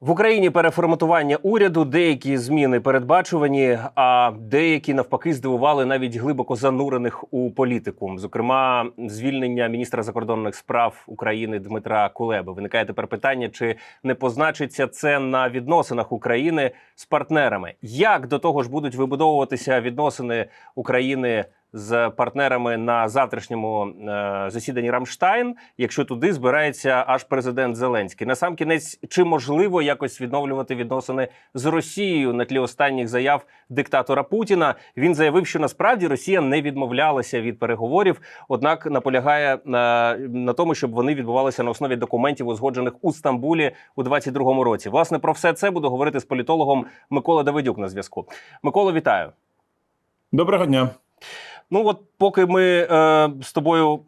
В Україні переформатування уряду, деякі зміни передбачувані, а деякі навпаки здивували навіть глибоко занурених у політику. Зокрема, звільнення міністра закордонних справ України Дмитра Кулеби. Виникає тепер питання, чи не позначиться це на відносинах України з партнерами? Як до того ж будуть вибудовуватися відносини України? З партнерами на завтрашньому е, засіданні Рамштайн, якщо туди збирається аж президент Зеленський. На сам кінець, чи можливо якось відновлювати відносини з Росією на тлі останніх заяв диктатора Путіна? Він заявив, що насправді Росія не відмовлялася від переговорів, однак наполягає на, на тому, щоб вони відбувалися на основі документів, узгоджених у Стамбулі у 22-му році. Власне про все це буду говорити з політологом Микола Давидюк на зв'язку. Микола, вітаю. Доброго дня. Ну от поки ми е, з тобою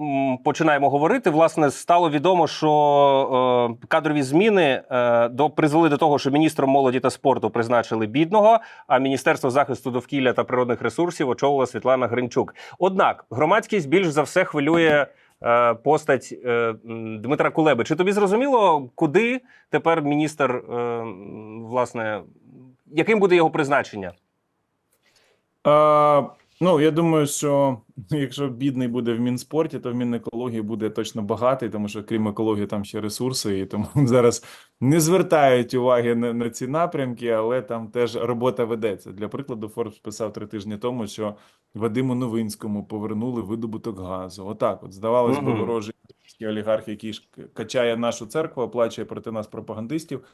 починаємо говорити, власне, стало відомо, що е, кадрові зміни е, до призвели до того, що міністром молоді та спорту призначили бідного, а міністерство захисту довкілля та природних ресурсів очолила Світлана Гринчук. Однак громадськість більш за все хвилює. е, Постать е, Дмитра Кулеби. Чи тобі зрозуміло, куди тепер міністр, е, власне, яким буде його призначення? А, ну, я думаю, що якщо бідний буде в Мінспорті, то в Мінекології буде точно багатий, тому що крім екології там ще ресурси, і тому зараз не звертають уваги на, на ці напрямки, але там теж робота ведеться. Для прикладу, Форбс писав три тижні тому, що Вадиму Новинському повернули видобуток газу. Отак, от здавалось би, ворожий олігарх, який ж качає нашу церкву, оплачує проти нас пропагандистів.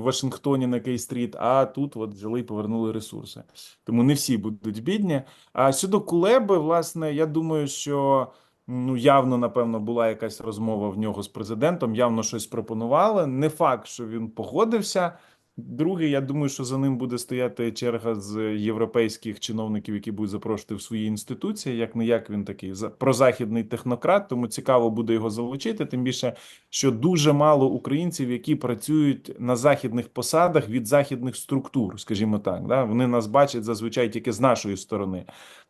В Вашингтоні на Кей-стріт, а тут от взяли і повернули ресурси. Тому не всі будуть бідні. А щодо Кулеби, власне, я думаю, що ну явно, напевно, була якась розмова в нього з президентом, явно щось пропонували. Не факт, що він погодився. Другий, я думаю, що за ним буде стояти черга з європейських чиновників, які будуть запрошувати в свої інституції. Як не як він такий за- прозахідний технократ, тому цікаво буде його залучити. Тим більше, що дуже мало українців, які працюють на західних посадах від західних структур, скажімо так. Да? Вони нас бачать зазвичай тільки з нашої сторони.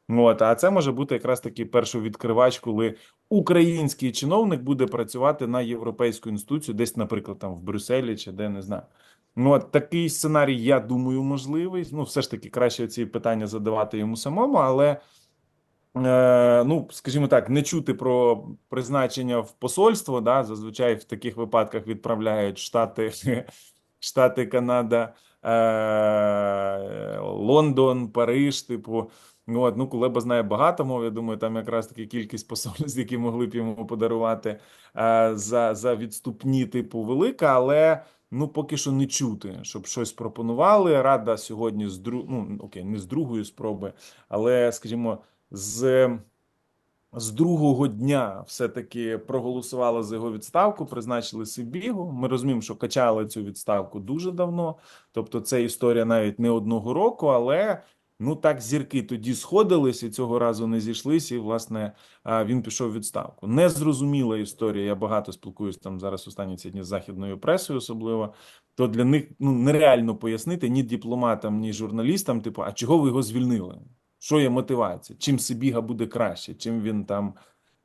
От, а це може бути якраз таки перший відкривач, коли український чиновник буде працювати на європейську інституцію, десь, наприклад, там в Брюсселі чи де не знаю. Ну, такий сценарій, я думаю, можливий. Ну, все ж таки, краще ці питання задавати йому самому, але. Е, ну, скажімо так, не чути про призначення в посольство. Да, зазвичай в таких випадках відправляють Штати, Штати, Канада, е, Лондон, Париж, типу. Ну, от, ну, Кулеба знає багато мов. Я думаю, там якраз таки кількість посольств, які могли б йому подарувати е, за, за відступні, типу, велика, але. Ну, поки що не чути, щоб щось пропонували. Рада сьогодні з дру... ну, окей, не з другої спроби, але, скажімо, з, з другого дня все-таки проголосувала за його відставку, призначили Сибігу. Ми розуміємо, що качали цю відставку дуже давно. Тобто, це історія навіть не одного року, але ну так зірки тоді сходились і цього разу не зійшлись. І власне він пішов у відставку. Незрозуміла історія. Я багато спілкуюсь там зараз останні ці дні з західною пресою, особливо. То для них ну нереально пояснити ні дипломатам, ні журналістам, типу, а чого ви його звільнили? Що є мотивація? Чим Сибіга буде краще? Чим він там,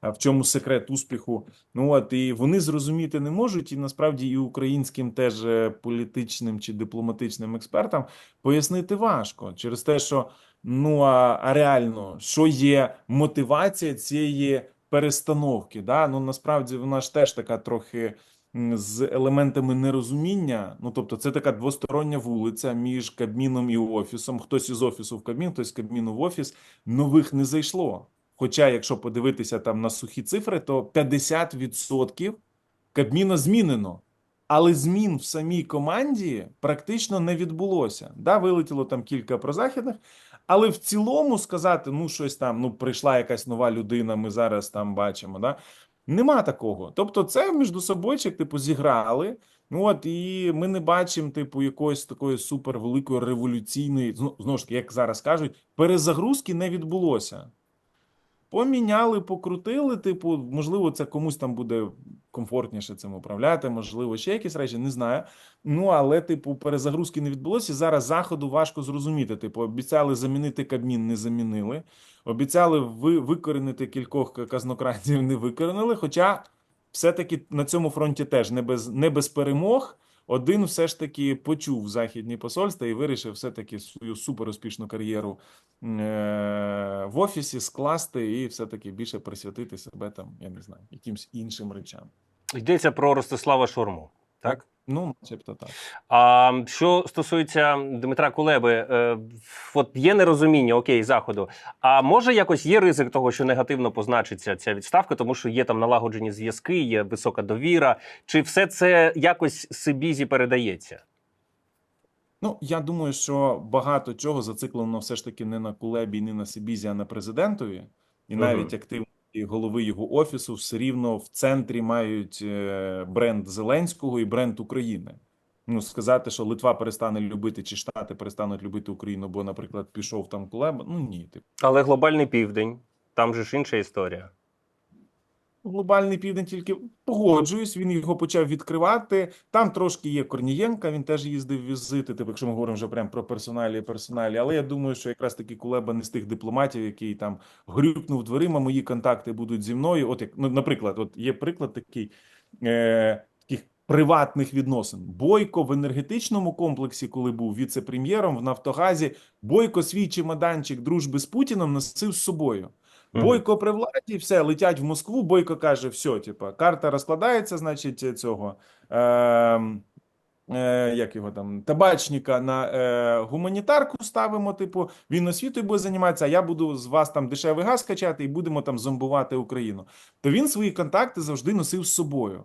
в чому секрет успіху? Ну от і вони зрозуміти не можуть, і насправді і українським теж е, політичним чи дипломатичним експертам пояснити важко через те, що ну а, а реально, що є мотивація цієї перестановки? Да? Ну насправді вона ж теж така трохи з елементами нерозуміння. Ну тобто, це така двостороння вулиця між Кабміном і офісом. Хтось із офісу в Кабмін, хтось з Кабміну в офіс. Нових не зайшло. Хоча, якщо подивитися там на сухі цифри, то 50% Кабміна змінено. Але змін в самій команді практично не відбулося. Да, вилетіло там кілька прозахідних, але в цілому сказати, ну щось там, ну прийшла якась нова людина, ми зараз там бачимо. Да? Нема такого. Тобто, це між собойчик, типу, зіграли. Ну от і ми не бачимо, типу, якоїсь такої супервеликої революційної, знову ж таки, як зараз кажуть, перезагрузки не відбулося. Поміняли, покрутили, типу, можливо, це комусь там буде комфортніше цим управляти, можливо, ще якісь речі, не знаю. Ну, але, типу, перезагрузки не відбулося. Зараз заходу важко зрозуміти. Типу, обіцяли замінити Кабмін, не замінили. Обіцяли ви, викорінити кількох казнократів, не викорінили. Хоча все-таки на цьому фронті теж не без, не без перемог. Один все ж таки почув західні посольства і вирішив все-таки свою суперуспішну кар'єру е, в офісі скласти і все-таки більше присвятити себе там, я не знаю, якимсь іншим речам. Йдеться про Ростислава Шурму. Так? Ну, начебто так. А що стосується Дмитра Кулеби, е, от є нерозуміння окей, заходу. А може якось є ризик того, що негативно позначиться ця відставка, тому що є там налагоджені зв'язки, є висока довіра. Чи все це якось Сибізі передається? Ну, я думаю, що багато чого зациклено все ж таки не на Кулебі, не на Сибізі, а на президентові, і навіть активні голови його офісу все рівно в центрі мають е, бренд Зеленського і бренд України. Ну, сказати, що Литва перестане любити чи Штати перестануть любити Україну, бо, наприклад, пішов там Кулеба. Ну ні, типу. Але глобальний південь, там же ж інша історія. Глобальний південь тільки погоджуюсь. Він його почав відкривати. Там трошки є Корнієнка. Він теж їздив візити. Типу, якщо ми говоримо вже прям про персоналі і персоналі. Але я думаю, що якраз таки Кулеба не з тих дипломатів, який там грюкнув дверима. Мої контакти будуть зі мною. От як ну, наприклад, от є приклад такий. Е- Приватних відносин Бойко в енергетичному комплексі, коли був віце-прем'єром в Нафтогазі, Бойко свій чемоданчик дружби з Путіном носив з собою. Бойко при владі, все, летять в Москву. Бойко каже: все, типа, карта розкладається, значить, цього. Е, е, як його там, табачника на е, гуманітарку ставимо. Типу, він освітою буде займатися, а я буду з вас там дешевий газ качати і будемо там зомбувати Україну. То він свої контакти завжди носив з собою.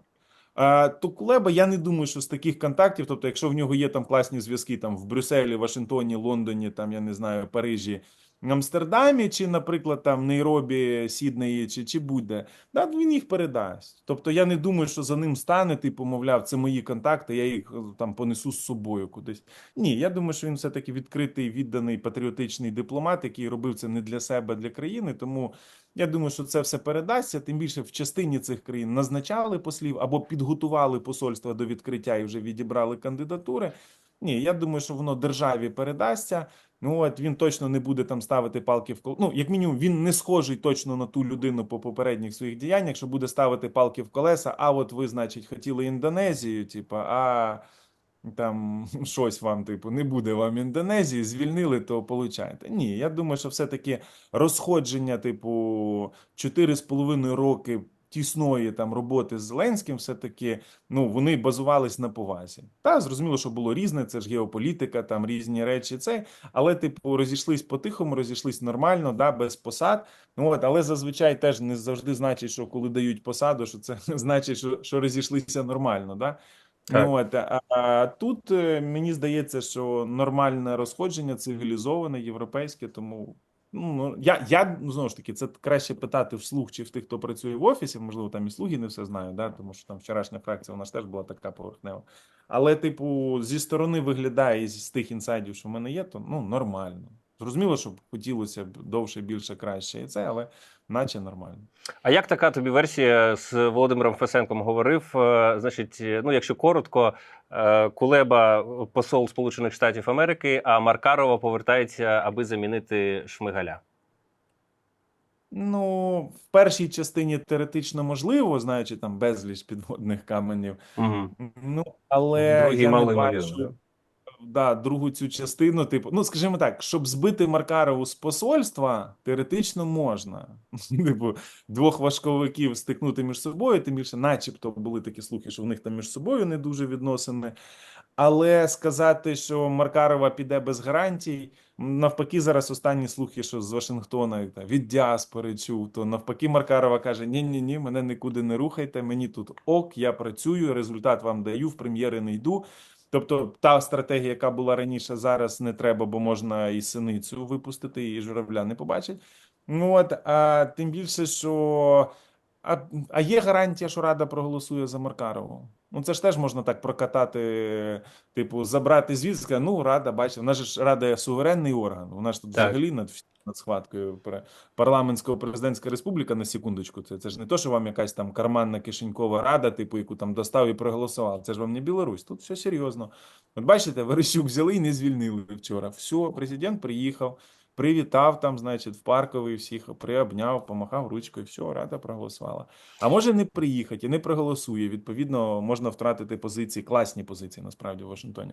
А, то Кулеба, я не думаю, що з таких контактів, тобто, якщо в нього є там класні зв'язки там в Брюсселі, Вашингтоні, Лондоні, там я не знаю, Парижі, Амстердамі, чи, наприклад, там Нейробі, Сіднеї, чи, чи будь-де, да, він їх передасть. Тобто я не думаю, що за ним стане, типу, мовляв, це мої контакти, я їх е, там понесу з собою кудись. Ні, я думаю, що він все-таки відкритий, відданий патріотичний дипломат, який робив це не для себе, а для країни. Тому я думаю, що це все передасться. Тим більше в частині цих країн назначали послів або підготували посольства до відкриття і вже відібрали кандидатури. Ні, я думаю, що воно державі передасться. Ну от він точно не буде там ставити палки в колеса. Ну, як мінімум, він не схожий точно на ту людину по попередніх своїх діяннях, що буде ставити палки в колеса. А от ви, значить, хотіли Індонезію, типа, а там щось вам, типу, не буде вам Індонезії, звільнили, то получаєте. Ні, я думаю, що все-таки розходження, типу, 4,5 роки тісної там роботи з Зеленським, все-таки ну вони базувались на повазі. Та зрозуміло, що було різне, це ж геополітика, там різні речі. Це, але, типу, розійшлись по-тихому, розійшлись нормально, да, без посад. Ну от, але зазвичай теж не завжди значить, що коли дають посаду, що це значить, що, що розійшлися нормально. Да? Так. Ну, от, а, а тут е, мені здається, що нормальне розходження, цивілізоване, європейське, тому. Ну, ну, я, я ну, знову ж таки, це краще питати вслух чи в тих, хто працює в офісі. Можливо, там і слуги не все знають, да? тому що там вчорашня фракція вона ж теж була така поверхнева. Але, типу, зі сторони виглядає з тих інсайдів, що в мене є, то ну нормально. Зрозуміло, що хотілося б довше, більше, краще, і це, але наче нормально. А як така тобі версія з Володимиром Фесенком говорив? Е, Значить, е, ну якщо коротко, Кулеба посол Сполучених Штатів Америки, а Маркарова повертається, аби замінити Шмигаля. Ну, в першій частині теоретично можливо, знаючи там безліч підводних каменів. Угу. Ну, але Другий я не бачу да, другу цю частину, типу, ну скажімо так, щоб збити Маркарову з посольства, теоретично можна. Типу, двох важковиків стикнути між собою, тим більше, начебто, були такі слухи, що в них там між собою не дуже відносини. Але сказати, що Маркарова піде без гарантій, навпаки, зараз останні слухи, що з Вашингтона від діаспори чув, то навпаки, Маркарова каже: ні, ні, ні, мене нікуди не рухайте. Мені тут ок, я працюю, результат вам даю, в прем'єри не йду. Тобто та стратегія, яка була раніше, зараз не треба, бо можна і синицю випустити, і журавля не побачить. Ну от а тим більше, що а, а є гарантія, що Рада проголосує за Маркарову. Ну це ж теж можна так прокатати, типу, забрати звідси. Ну, Рада, бачите, вона ж Рада суверенний орган. Вона ж тут Так. взагалі над, всі- над схваткою пре- парламентсько-президентська республіка на секундочку. Це, це ж не то, що вам якась там карманна кишенькова рада, типу, яку там достав і проголосував. Це ж вам не Білорусь. Тут все серйозно. От бачите, Верещук взяли і не звільнили вчора. Все, президент приїхав. привітав там, значить, в парковий всіх, приобняв, помахав ручкою, все, рада проголосувала. А може не приїхати і не проголосує. Відповідно, можна втратити позиції, класні позиції насправді в Вашингтоні.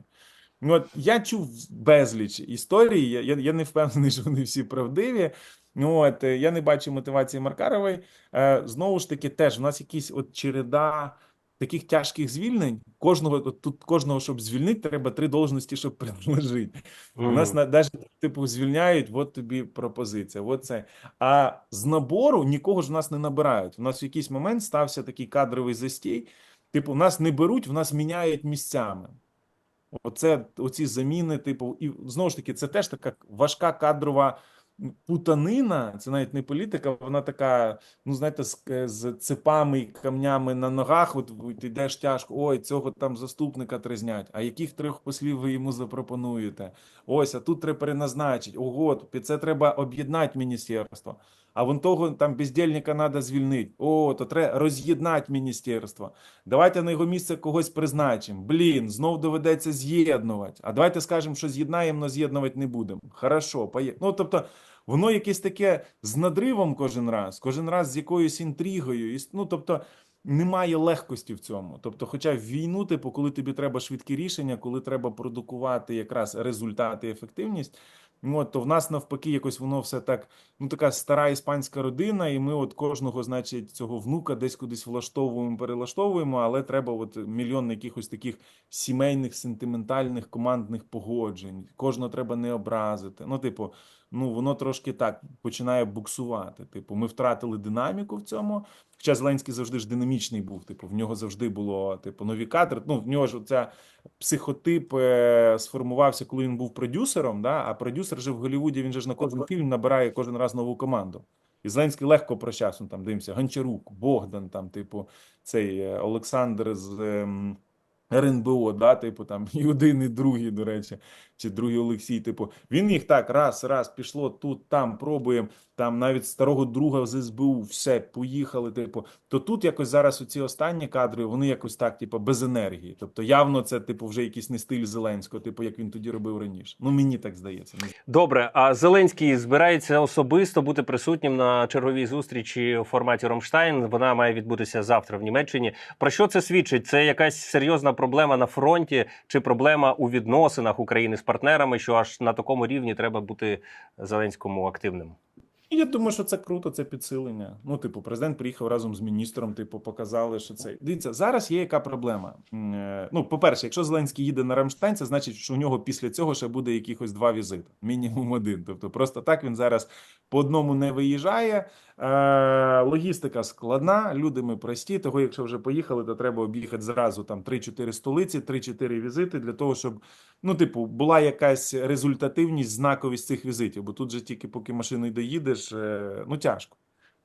Ну, от я чув безліч історій. Я, я, я не впевнений, що вони всі правдиві. Ну, от е, я не бачу мотивації Маркарової. Е, знову ж таки, теж у нас якісь от череда таких тяжких звільнень. Кожного от тут кожного, щоб звільнити, треба три должності, щоб предложити. У нас на навіть типу звільняють, от тобі пропозиція. От це. А з набору нікого ж в нас не набирають. У нас в якийсь момент стався такий кадровий застій. Типу, нас не беруть, в нас міняють місцями. Оце оці заміни, типу, і знову ж таки, це теж така важка кадрова путанина. Це навіть не політика, вона така, ну знаєте, з, з цепами і камнями на ногах. От ти йдеш тяжко. Ой, цього там заступника тризнять. А яких трьох послів ви йому запропонуєте? Ось, а тут треба переназначити. Ого, під це треба об'єднати міністерство. А вон того там бездільника треба звільнити. О, то треба роз'єднати міністерство. Давайте на його місце когось призначимо. Блін, знов доведеться з'єднувати. А давайте скажемо, що з'єднаємо, але з'єднувати не будемо. Хорошо, поє... Ну, тобто, воно якесь таке з надривом кожен раз, кожен раз з якоюсь інтригою. Ну, тобто, немає легкості в цьому. Тобто, хоча в війну, типу, коли тобі треба швидкі рішення, коли треба продукувати якраз результати і ефективність. От, то в нас навпаки, якось воно все так, ну така стара іспанська родина, і ми от кожного, значить, цього внука десь кудись влаштовуємо, перелаштовуємо, але треба от мільйон якихось таких сімейних, сентиментальних, командних погоджень. Кожного треба не образити. Ну, типу, ну воно трошки так починає буксувати. Типу, ми втратили динаміку в цьому. Хоча Зеленський завжди ж динамічний був. Типу, в нього завжди було типу нові кадри. Ну, в нього ж ця психотип е, сформувався, коли він був продюсером. Да? А продюсер же в Голлівуді, він же ж на кожен фільм набирає кожен раз нову команду. І Зеленський легко прощався. Ну, там дивимося, Гончарук, Богдан, там, типу, цей е, Олександр з. ем, РНБО, да, типу там і один, і другий, до речі, чи другий Олексій. Типу, він їх так раз, раз пішло тут, там пробуємо. Там навіть старого друга з СБУ, все, поїхали. Типу, то тут якось зараз оці останні кадри, вони якось так, типу, без енергії. Тобто, явно це, типу, вже якийсь не стиль Зеленського, типу, як він тоді робив раніше. Ну мені так здається. Добре, а Зеленський збирається особисто бути присутнім на черговій зустрічі у форматі Ромштайн. Вона має відбутися завтра в Німеччині. Про що це свідчить? Це якась серйозна проблема на фронті чи проблема у відносинах України з партнерами, що аж на такому рівні треба бути Зеленському активним? Я думаю, що це круто, це підсилення. Ну, типу, президент приїхав разом з міністром, типу, показали, що це. Дивіться, зараз є яка проблема. Е, Ну, по-перше, якщо Зеленський їде на Рамштайн, це значить, що у нього після цього ще буде якихось два візити, мінімум один. Тобто, просто так він зараз по одному не виїжджає. Е, логістика складна, люди ми прості. Того, якщо вже поїхали, то треба об'їхати зразу там 3-4 столиці, 3-4 візити для того, щоб ну, типу, була якась результативність, знаковість цих візитів. Бо тут же тільки поки машиною доїдеш, е, ну тяжко.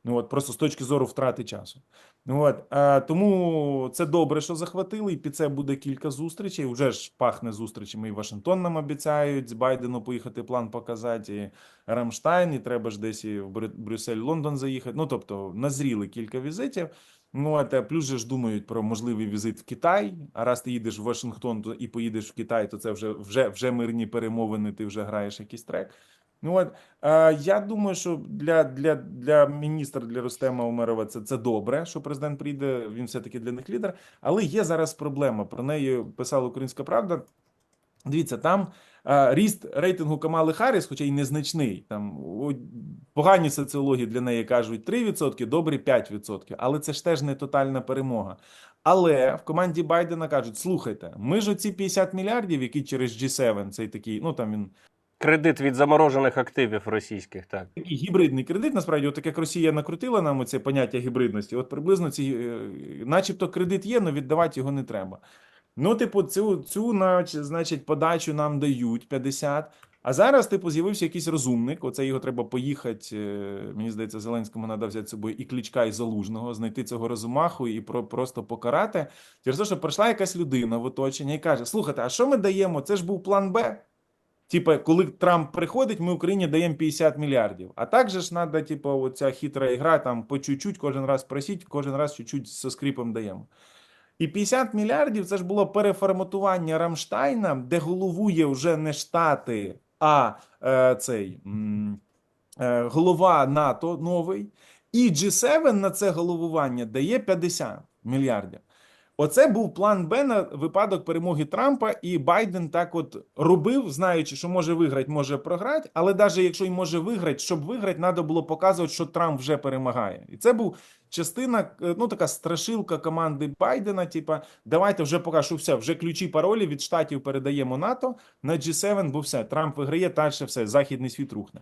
Ну от просто з точки зору втрати часу. Ну от е, тому це добре, що захватили, і під це буде кілька зустрічей. Уже ж пахне зустрічами. І Вашингтон нам обіцяють з Байдену поїхати план показати. І Рамштайн, і треба ж десь і в Брю- Брюссель, Лондон заїхати. Ну тобто назріли кілька візитів. Ну от плюс же ж думають про можливий візит в Китай. А раз ти їдеш в Вашингтон то і поїдеш в Китай, то це вже вже вже мирні перемовини. Ти вже граєш якийсь трек. Ну от е, я думаю, що для, для, для міністра для Рустема Умерова це, це добре, що президент прийде. Він все таки для них лідер. Але є зараз проблема. Про неї писала Українська Правда. Дивіться, там е, ріст рейтингу Камали Харріс, хоча й незначний. Там о, погані соціологи для неї кажуть 3%, добрі 5%. Але це ж теж не тотальна перемога. Але в команді Байдена кажуть: слухайте, ми ж оці 50 мільярдів, які через G7, цей такий, ну там він Кредит від заморожених активів російських, так. такий гібридний кредит. Насправді, от так як Росія накрутила нам оце поняття гібридності, от приблизно ці, е, начебто, кредит є, але віддавати його не треба. Ну, типу, цю, цю значить, подачу нам дають 50. А зараз, типу, з'явився якийсь розумник. Оце його треба поїхати. е, Мені здається, Зеленському треба взяти собою і Кличка, і Залужного, знайти цього розумаху і про, просто покарати. Через те, що прийшла якась людина в оточення і каже: слухайте, а що ми даємо? Це ж був план Б. Типа, коли Трамп приходить, ми Україні даємо 50 мільярдів. А так же ж треба, типу, оця хитра ігра, там по чуть-чуть, кожен раз просіть, кожен раз чуть-чуть зі скрипом даємо. І 50 мільярдів це ж було переформатування Рамштайна, де головує вже не Штати, а е, цей е, голова НАТО новий, і G7 на це головування дає 50 мільярдів. Оце був план Б на випадок перемоги Трампа, і Байден так от робив, знаючи, що може виграти, може програти. Але навіть якщо й може виграти, щоб виграти, треба було показувати, що Трамп вже перемагає. І це був частина, е, ну така страшилка команди Байдена. Типа, давайте вже поки що все, вже ключі паролі від штатів передаємо НАТО на G7, бо все, Трамп виграє, далі все, західний світ рухне.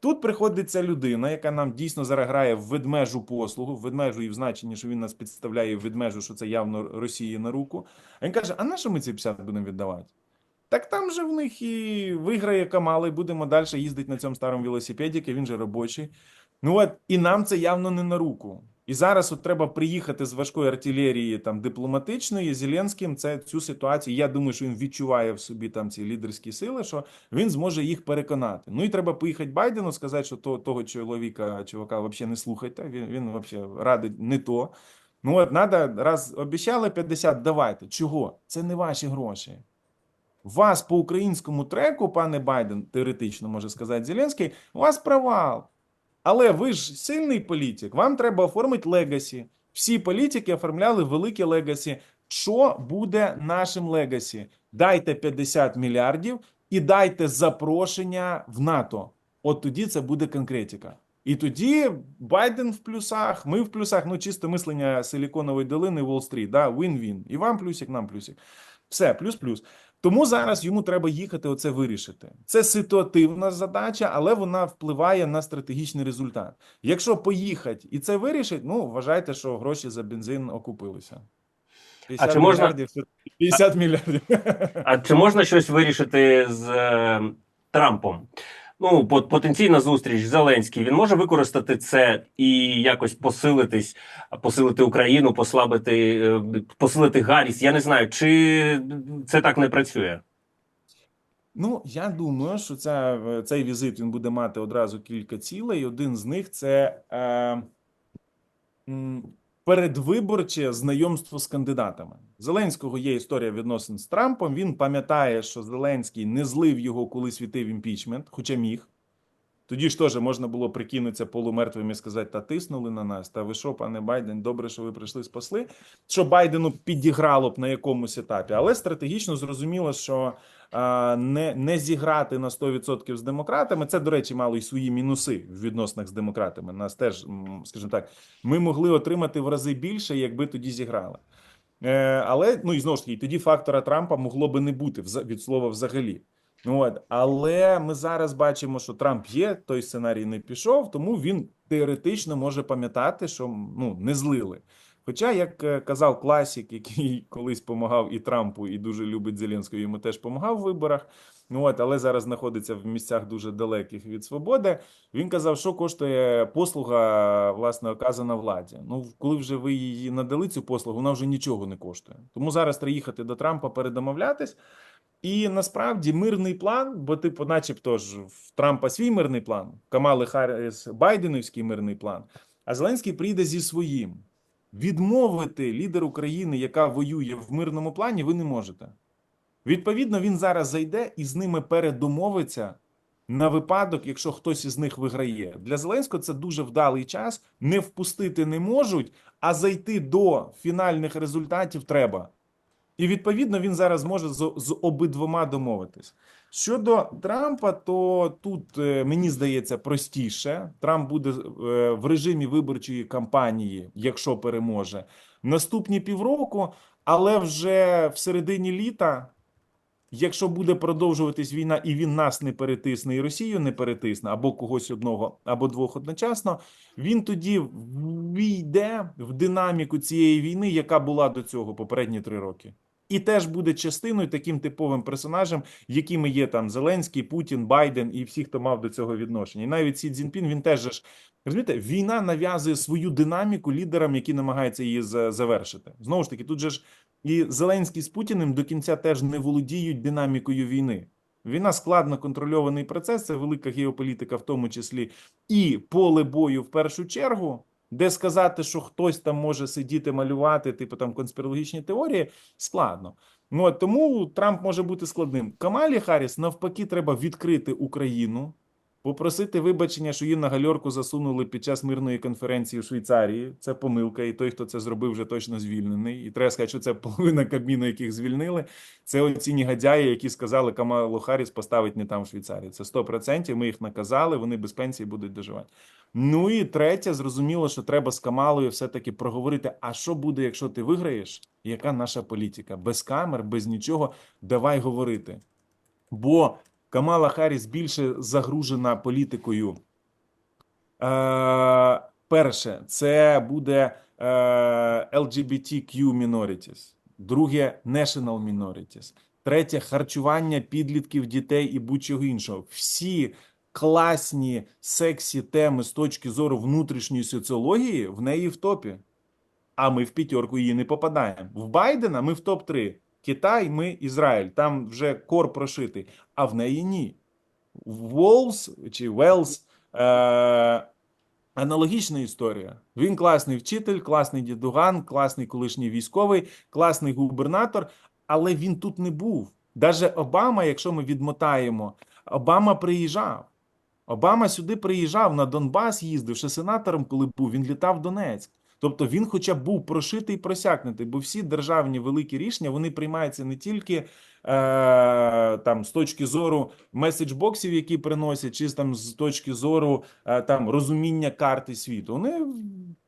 Тут приходить ця людина, яка нам дійсно зараграє в ведмежу послугу, в ведмежу і в значенні, що він нас підставляє в ведмежу, що це явно Росії на руку. А він каже: а на що ми ці 50 будемо віддавати? Так там же в них і виграє Камала, і будемо далі їздити на цьому старому велосипеді, він же робочий. Ну от і нам це явно не на руку. І зараз от треба приїхати з важкої артилерії там дипломатичної Зеленським. Це цю ситуацію. Я думаю, що він відчуває в собі там ці лідерські сили, що він зможе їх переконати. Ну і треба поїхати Байдену, сказати, що то, того чоловіка, чувака, взагалі не слухайте. Він він взагалі радить не то. Ну от треба, раз обіцяли 50, давайте. Чого? Це не ваші гроші. Вас по українському треку, пане Байден, теоретично може сказати Зеленський, у вас провал. Але ви ж сильний політик, вам треба оформити легасі. Всі політики оформляли велике легасі. Що буде нашим легасі? Дайте 50 мільярдів і дайте запрошення в НАТО. От тоді це буде конкретика. І тоді Байден в плюсах, ми в плюсах, ну чисто мислення Силіконової долини, Уолл-стріт, да, win-win. І вам плюсик, нам плюсик. Все, плюс-плюс. Тому зараз йому треба їхати оце вирішити. Це ситуативна задача, але вона впливає на стратегічний результат. Якщо поїхати і це вирішить, ну вважайте, що гроші за бензин окупилися. 50 чи можна- мільярдів, це 50 мільярдів. А чи можна щось вирішити з е, Трампом? Ну, пот- потенційна зустріч Зеленський він може використати це і якось посилитись, посилити Україну, послабити, е, посилити Гарріс. Я не знаю, чи це так не працює. Ну, я думаю, що ця, цей візит він буде мати одразу кілька цілей. Один з них це е, передвиборче знайомство з кандидатами. Зеленського є історія відносин з Трампом. Він пам'ятає, що Зеленський не злив його, коли світив імпічмент, хоча міг. Тоді ж теж можна було прикинутися полумертвим і сказати, та тиснули на нас. Та ви що, пане Байден, добре, що ви прийшли спасли. Що Байдену підіграло б на якомусь етапі, але стратегічно зрозуміло, що а, не, не зіграти на 100% з демократами. Це, до речі, мало й свої мінуси в відносинах з демократами. Нас теж, скажімо так, ми могли отримати в рази більше, якби тоді зіграли. Е, але ну і знову ж таки, тоді фактора Трампа могло би не бути від слова взагалі. От, але ми зараз бачимо, що Трамп є, той сценарій не пішов, тому він теоретично може пам'ятати, що ну не злили. Хоча, як е, казав класік, який колись допомагав і Трампу, і дуже любить Зеленського, йому теж допомагав в виборах. Ну от, але зараз знаходиться в місцях дуже далеких від свободи. Він казав, що коштує послуга, власне, оказана владі. Ну, коли вже ви її надали цю послугу, вона вже нічого не коштує. Тому зараз треба їхати до Трампа передомовлятись. І насправді мирний план, бо типу, начебто ж в Трампа свій мирний план, Камали Харріс Байденівський мирний план. А Зеленський прийде зі своїм. Відмовити лідер України, яка воює в мирному плані, ви не можете. Відповідно, він зараз зайде і з ними передомовиться на випадок, якщо хтось із них виграє. Для Зеленського це дуже вдалий час. Не впустити не можуть, а зайти до фінальних результатів треба. І відповідно він зараз може з, з обидвома домовитись. Щодо Трампа, то тут е, мені здається простіше. Трамп буде е, в режимі виборчої кампанії, якщо переможе, наступні півроку, але вже в середині літа. Якщо буде продовжуватись війна, і він нас не перетисне, і Росію не перетисне, або когось одного, або двох одночасно, він тоді війде в динаміку цієї війни, яка була до цього попередні три роки. І теж буде частиною таким типовим персонажем, якими є там Зеленський, Путін, Байден і всі, хто мав до цього відношення. І навіть Сі Цзіньпін, він теж ж розумієте, війна нав'язує свою динаміку лідерам, які намагаються її завершити. Знову ж таки, тут же ж і Зеленський з Путіним до кінця теж не володіють динамікою війни. Війна складно контрольований процес, це велика геополітика, в тому числі і поле бою в першу чергу, де сказати, що хтось там може сидіти малювати, типу там конспірологічні теорії, складно. Ну тому Трамп може бути складним. Камалі Харріс навпаки треба відкрити Україну, попросити вибачення, що її на гальорку засунули під час мирної конференції в Швейцарії. Це помилка, і той, хто це зробив, вже точно звільнений. І треба сказати, що це половина кабміну, яких звільнили. Це оці негодяї, які сказали, Камалу Харріс поставить не там в Швейцарії. Це 100%. Ми їх наказали, вони без пенсії будуть доживати. Ну і третє, зрозуміло, що треба з Камалою все-таки проговорити: а що буде, якщо ти виграєш? Яка наша політика? Без камер, без нічого. Давай говорити. Бо Камала Харріс більше загружена політикою. Е, перше, це буде е, LGBTQ minorities. Друге national minorities. Третє харчування підлітків, дітей і будь-чого іншого. Всі класні сексі теми з точки зору внутрішньої соціології в неї в топі. А ми в п'ятерку її не попадаємо. В Байдена ми в топ-3. Китай, ми Ізраїль. Там вже кор прошитий, а в неї ні. Волс чи Велс е, аналогічна історія. Він класний вчитель, класний дідуган, класний колишній військовий, класний губернатор, але він тут не був. Даже Обама, якщо ми відмотаємо, Обама приїжджав. Обама сюди приїжджав на Донбас, їздив ще сенатором, коли був. Він літав в Донецьк. Тобто він, хоча б був прошитий і просякнутий, бо всі державні великі рішення вони приймаються не тільки е, там з точки зору меседжбоксів, які приносять, чи там з точки зору е, там розуміння карти світу. Вони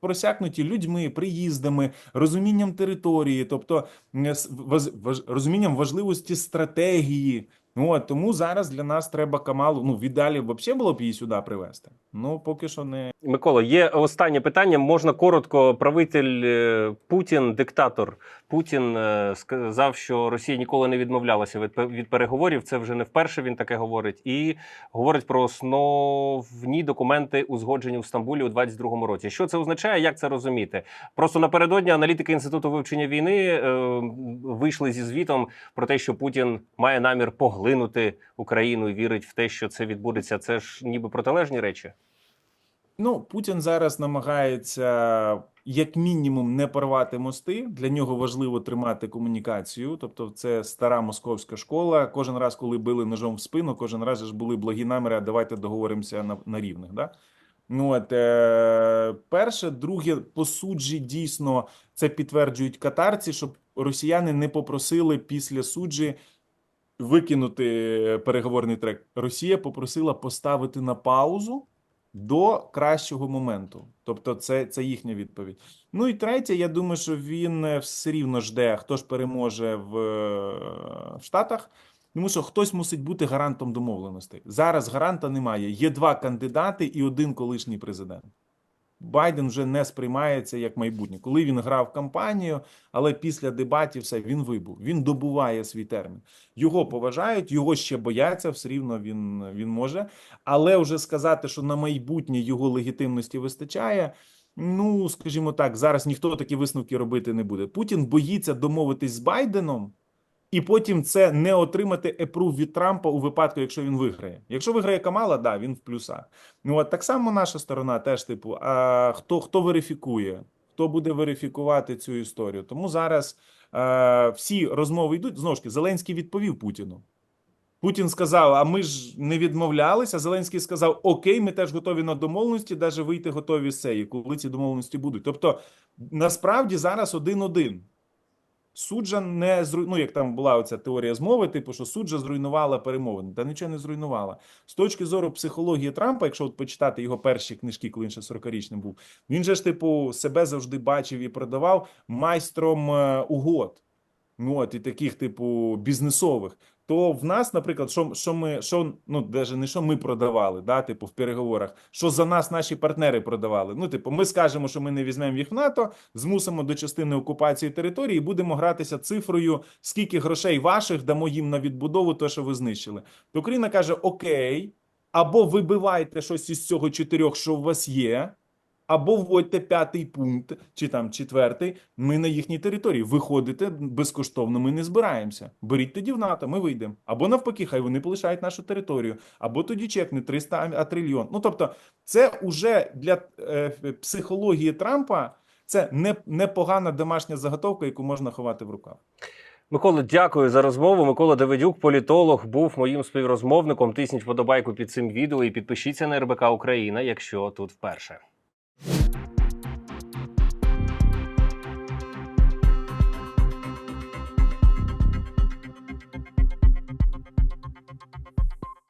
просякнуті людьми, приїздами, розумінням території, тобто розумінням важливості стратегії. Ну, от, тому зараз для нас треба Камалу. Ну, в ідеалі взагалі було б її сюди привезти. Ну, поки що не Микола, є останнє питання. Можна коротко. Правитель е, Путін, диктатор Путін е, сказав, що Росія ніколи не відмовлялася від, від переговорів. Це вже не вперше він таке говорить. І говорить про основні документи, узгоджені в Стамбулі у 22-му році. Що це означає? Як це розуміти? Просто напередодні аналітики інституту вивчення війни е, вийшли зі звітом про те, що Путін має намір поглинути Україну і вірить в те, що це відбудеться. Це ж ніби протилежні речі. Ну, Путін зараз намагається як мінімум не порвати мости. Для нього важливо тримати комунікацію. Тобто, це стара московська школа. Кожен раз, коли били ножом в спину, кожен раз ж були благі наміри. а Давайте договоримося на, на рівних. Да? Ну от е, перше, друге, по суджі дійсно це підтверджують катарці, щоб росіяни не попросили після суджі викинути переговорний трек. Росія попросила поставити на паузу до кращого моменту. Тобто, це, це їхня відповідь. Ну і третє, я думаю, що він е, все рівно жде, хто ж переможе в, е, в Штатах. Тому що хтось мусить бути гарантом домовленостей. Зараз гаранта немає. Є два кандидати і один колишній президент. Байден вже не сприймається як майбутнє. Коли він грав кампанію, але після дебатів все він вибув. Він добуває свій термін. Його поважають, його ще бояться. Все рівно він, він може. Але вже сказати, що на майбутнє його легітимності вистачає. Ну, скажімо так, зараз ніхто такі висновки робити не буде. Путін боїться домовитись з Байденом, і потім це не отримати епрув від Трампа у випадку, якщо він виграє. Якщо виграє Камала, да, він в плюсах. Ну от так само наша сторона теж, типу, а хто, хто верифікує, хто буде верифікувати цю історію? Тому зараз е, всі розмови йдуть. Знову ж таки, Зеленський відповів Путіну. Путін сказав: а ми ж не відмовлялися. Зеленський сказав: Окей, ми теж готові на домовленості, навіть вийти готові з цієї, коли ці домовленості будуть. Тобто, насправді зараз один-один. Суджа не зру... ну, як там була оця теорія змови, типу, що суджа зруйнувала перемовини. Та нічого не зруйнувала. З точки зору психології Трампа, якщо от почитати його перші книжки, коли він ще 40-річним був, він же ж, типу, себе завжди бачив і продавав майстром е, угод. Ну, от, і таких, типу, бізнесових. То в нас, наприклад, що, що ми, що, ну, навіть не що ми продавали, да, типу, в переговорах, що за нас наші партнери продавали. Ну, типу, ми скажемо, що ми не візьмемо їх в НАТО, змусимо до частини окупації території і будемо гратися цифрою, скільки грошей ваших дамо їм на відбудову, то, що ви знищили. То Україна каже: Окей, або вибивайте щось із цього чотирьох, що у вас є. Або вводьте п'ятий пункт, чи там четвертий. Ми на їхній території. Виходите безкоштовно. Ми не збираємося. Беріть тоді в НАТО, ми вийдемо. Або навпаки, хай вони полишають нашу територію. Або тоді чек не 300, а трильйон. Ну тобто, це уже для е, психології Трампа це не непогана домашня заготовка, яку можна ховати в руках. Микола, дякую за розмову. Микола Давидюк, політолог, був моїм співрозмовником. Тисніть вподобайку під цим відео і підпишіться на РБК Україна, якщо тут вперше.